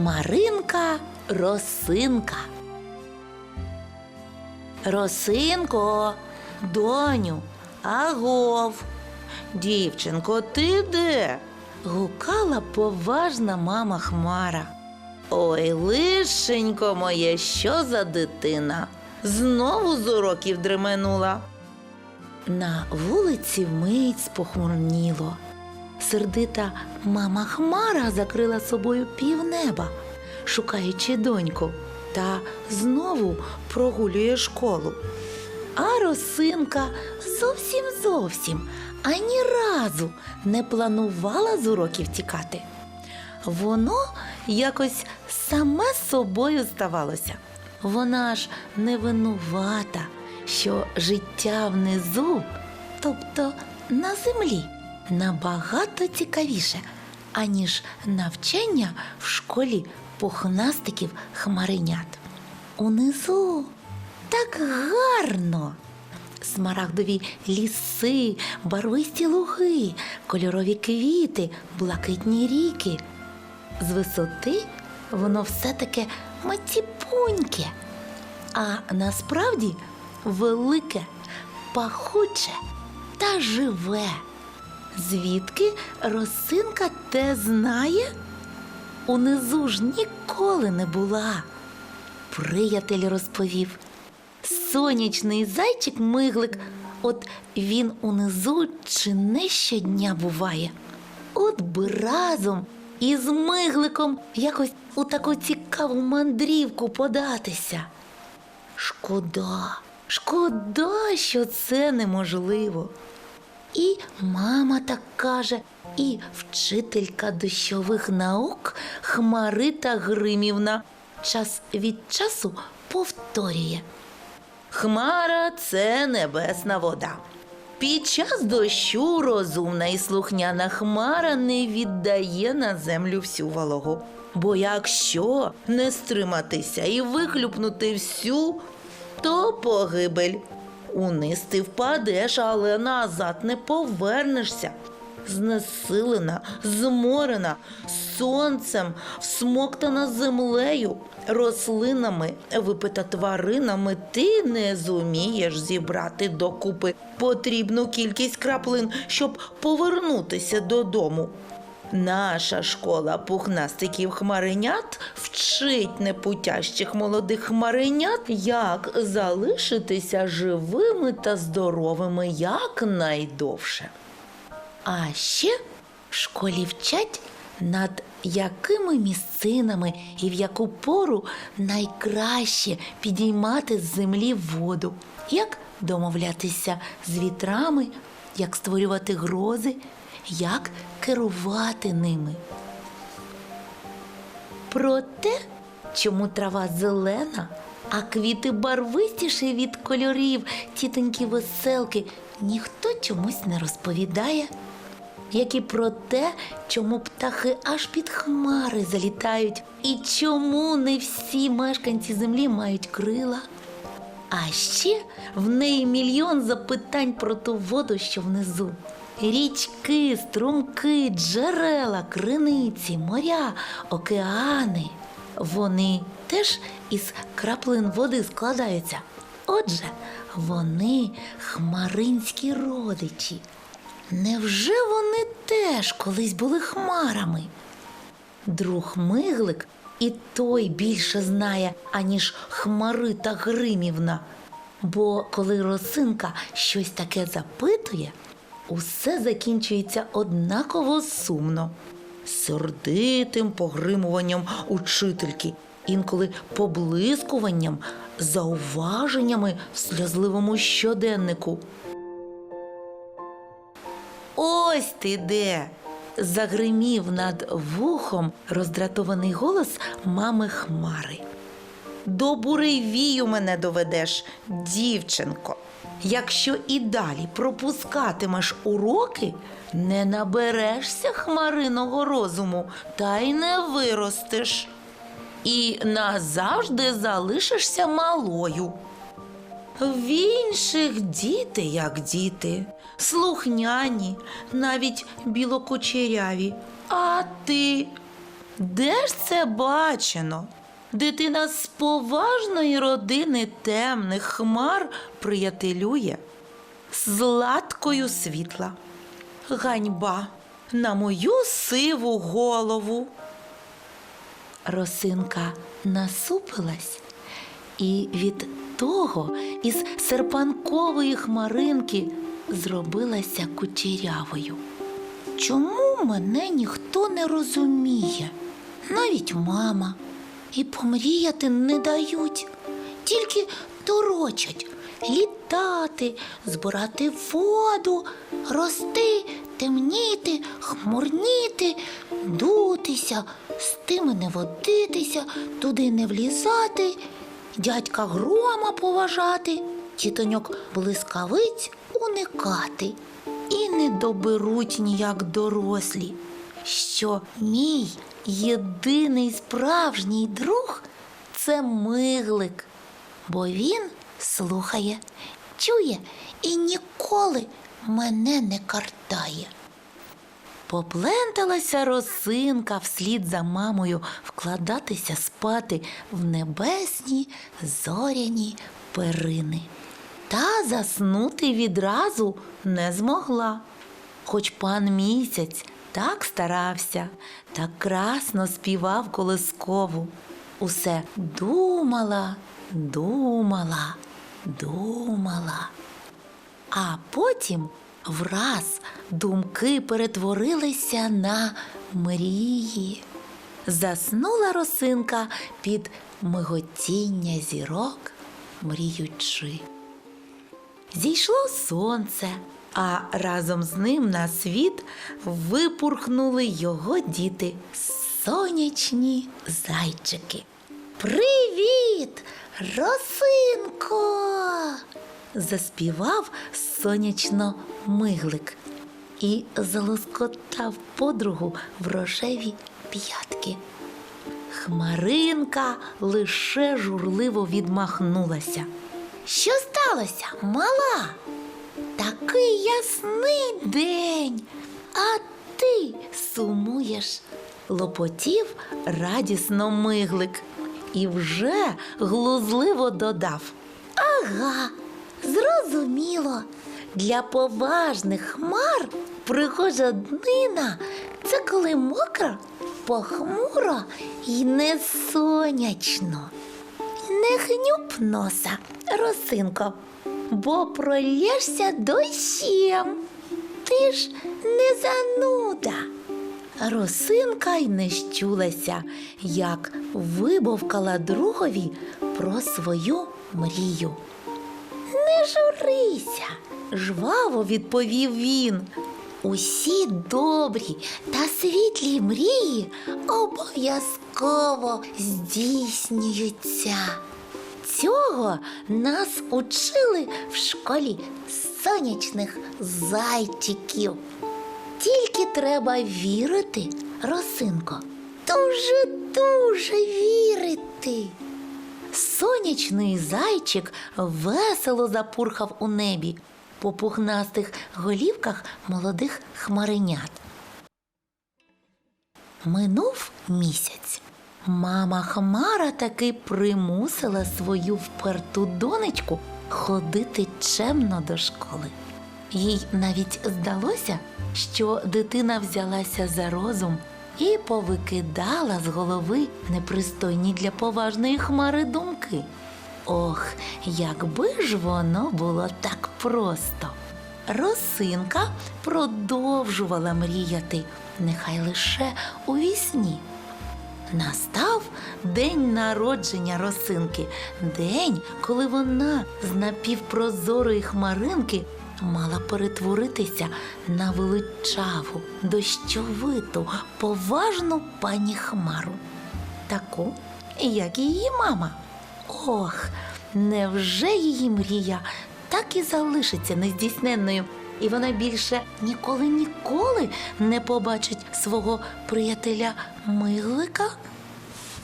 Хмаринка росинка. Росинко, доню, агов. Дівчинко, ти де? гукала поважна мама Хмара. Ой, лишенько моє, що за дитина? Знову з уроків дременула. На вулиці вмить спохмурніло. Сердита мама Хмара закрила собою півнеба, шукаючи доньку, та знову прогулює школу. А росинка зовсім зовсім ані разу не планувала з уроків тікати. Воно якось саме собою ставалося. Вона ж не винувата, що життя внизу, тобто на землі, набагато цікавіше, аніж навчання в школі пухнастиків хмаринят. Унизу так гарно. Смарагдові ліси, барвисті луги, кольорові квіти, блакитні ріки. З висоти воно все таке матіпуньке, а насправді велике, пахуче та живе. Звідки росинка те знає? Унизу ж ніколи не була. Приятель розповів. Сонячний зайчик миглик, от він унизу чи не щодня буває. От би разом із мигликом якось у таку цікаву мандрівку податися. Шкода, шкода, що це неможливо. І мама так каже, і вчителька дощових наук Хмарита Гримівна час від часу повторює. Хмара це небесна вода. Під час дощу розумна і слухняна хмара не віддає на землю всю вологу. Бо якщо не стриматися і вихлюпнути всю, то погибель. Униз ти впадеш, але назад не повернешся. Знесилена, зморена, сонцем, всмоктана землею, рослинами, випита тваринами, ти не зумієш зібрати докупи потрібну кількість краплин, щоб повернутися додому. Наша школа пухнастиків хмаринят вчить непутящих молодих хмаринят, як залишитися живими та здоровими якнайдовше. А ще в школі вчать, над якими місцинами і в яку пору найкраще підіймати з землі воду, як домовлятися з вітрами, як створювати грози, як керувати ними. Про те, чому трава зелена, а квіти барвистіші від кольорів тітоньки веселки, ніхто чомусь не розповідає. Як і про те, чому птахи аж під хмари залітають, і чому не всі мешканці землі мають крила. А ще в неї мільйон запитань про ту воду, що внизу. Річки, струмки, джерела, криниці, моря, океани. Вони теж із краплин води складаються. Отже, вони хмаринські родичі. Невже вони теж колись були хмарами? Друг Миглик і той більше знає, аніж Хмарита Гримівна. Бо коли росинка щось таке запитує, усе закінчується однаково сумно, сердитим погримуванням учительки, інколи поблискуванням, зауваженнями в сльозливому щоденнику. Ось ти де. Загримів над вухом роздратований голос мами Хмари. До буревію мене доведеш, дівчинко. Якщо і далі пропускатимеш уроки, не наберешся хмариного розуму та й не виростеш. І назавжди залишишся малою. В інших діти, як діти, слухняні, навіть білокучеряві. А ти Де ж це бачено? Дитина з поважної родини темних хмар приятелює з латкою світла. Ганьба на мою сиву голову. Росинка насупилась, і від того із серпанкової хмаринки зробилася кучерявою. Чому мене ніхто не розуміє? Навіть мама. І помріяти не дають, тільки торочать літати, збирати воду, рости, темніти, хмурніти, дутися, з тими не водитися, туди не влізати, дядька грома поважати, тітоньок блискавиць уникати. І не доберуть ніяк дорослі, що мій єдиний справжній друг це миглик, бо він слухає, чує і ніколи мене не картає. Попленталася росинка вслід за мамою вкладатися спати в небесні зоряні перини. Та заснути відразу не змогла. Хоч пан місяць так старався, так красно співав колискову. Усе думала, думала, думала. А потім враз думки перетворилися на мрії. Заснула росинка під миготіння зірок, мріючи. Зійшло сонце, а разом з ним на світ випурхнули його діти, сонячні зайчики. Привіт, росинко! заспівав сонячно миглик і залоскотав подругу в рожеві п'ятки. Хмаринка лише журливо відмахнулася. Що сталося, мала? Такий ясний день, а ти сумуєш, лопотів радісно миглик і вже глузливо додав. Ага, зрозуміло. Для поважних хмар прихожа днина це коли мокро, похмуро і не сонячно. Не хнюп носа, росинко, бо пролєшся дощем. Ти ж не зануда. Росинка й не щулася, як вибовкала другові про свою мрію. Не журися, жваво відповів він. Усі добрі та світлі мрії обов'язково здійснюються. Цього нас учили в школі сонячних зайчиків. Тільки треба вірити, Росинко, дуже дуже вірити. Сонячний зайчик весело запурхав у небі по пухнастих голівках молодих хмаринят. Минув місяць. Мама Хмара таки примусила свою вперту донечку ходити чемно до школи. Їй навіть здалося, що дитина взялася за розум і повикидала з голови непристойні для поважної хмари думки. Ох, якби ж воно було так просто. Росинка продовжувала мріяти, нехай лише у вісні. Настав день народження росинки, день, коли вона з напівпрозорої хмаринки мала перетворитися на величаву, дощовиту, поважну пані хмару, таку, як і її мама. Ох, невже її мрія так і залишиться нездійсненною, і вона більше ніколи ніколи не побачить свого приятеля Миглика?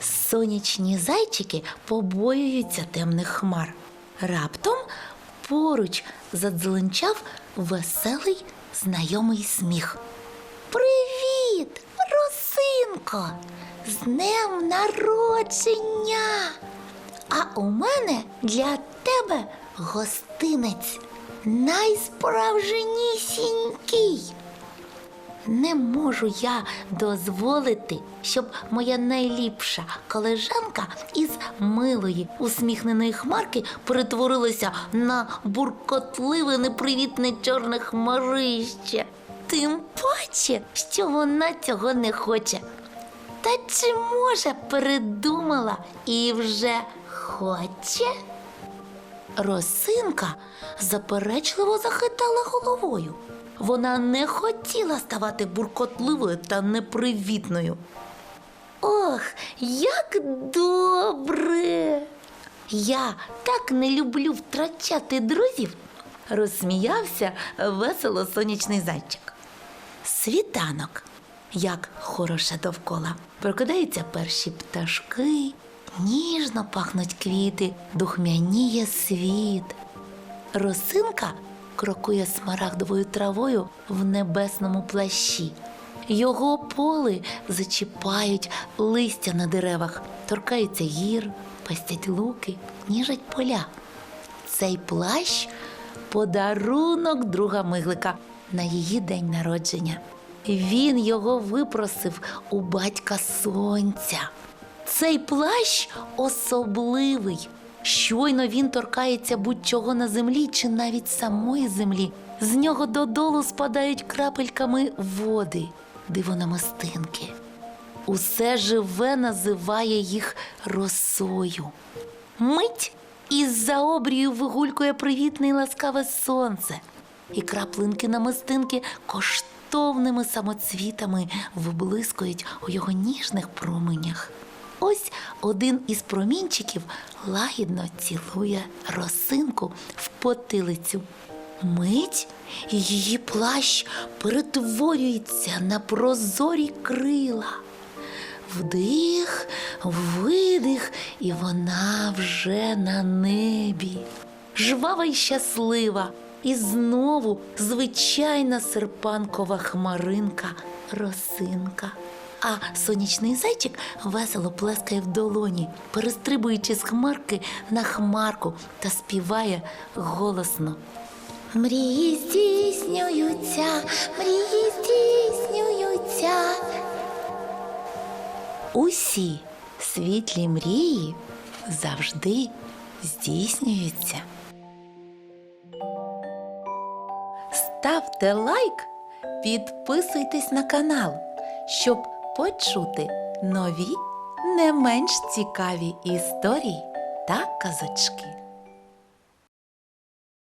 Сонячні зайчики побоюються темних хмар. Раптом поруч задзеленчав веселий знайомий сміх. Привіт, Росинко! з днем народження! А у мене для тебе гостинець найсправжнісінький. Не можу я дозволити, щоб моя найліпша колежанка із милої усміхненої хмарки перетворилася на буркотливе непривітне чорне хмарище. Тим паче, що вона цього не хоче. Та чи може передумала і вже хоче? Росинка заперечливо захитала головою. Вона не хотіла ставати буркотливою та непривітною. Ох, як добре! Я так не люблю втрачати друзів, розсміявся весело сонячний зайчик. Світанок, як хороше довкола. Прокидаються перші пташки, ніжно пахнуть квіти, духмяніє світ. Росинка крокує смарагдовою травою в небесному плащі. Його поли зачіпають листя на деревах, торкаються гір, пестять луки, ніжать поля. Цей плащ подарунок друга Миглика на її день народження. Він його випросив у батька сонця. Цей плащ особливий. Щойно він торкається будь-чого на землі чи навіть самої землі. З нього додолу спадають крапельками води, дивономастинки. Усе живе називає їх росою. Мить із-за обрію вигулькує привітне і ласкаве сонце, і краплинки намистинки коштовними самоцвітами виблискують у його ніжних променях. Ось один із промінчиків лагідно цілує росинку в потилицю. Мить її плащ перетворюється на прозорі крила. Вдих, видих, і вона вже на небі. Жвава й щаслива, і знову звичайна серпанкова хмаринка росинка. А сонячний зайчик весело плескає в долоні, перестрибуючи з хмарки на хмарку та співає голосно. Мрії здійснюються, мрії здійснюються. Усі світлі мрії завжди здійснюються. Ставте лайк, підписуйтесь на канал, щоб почути нові не менш цікаві історії та казочки.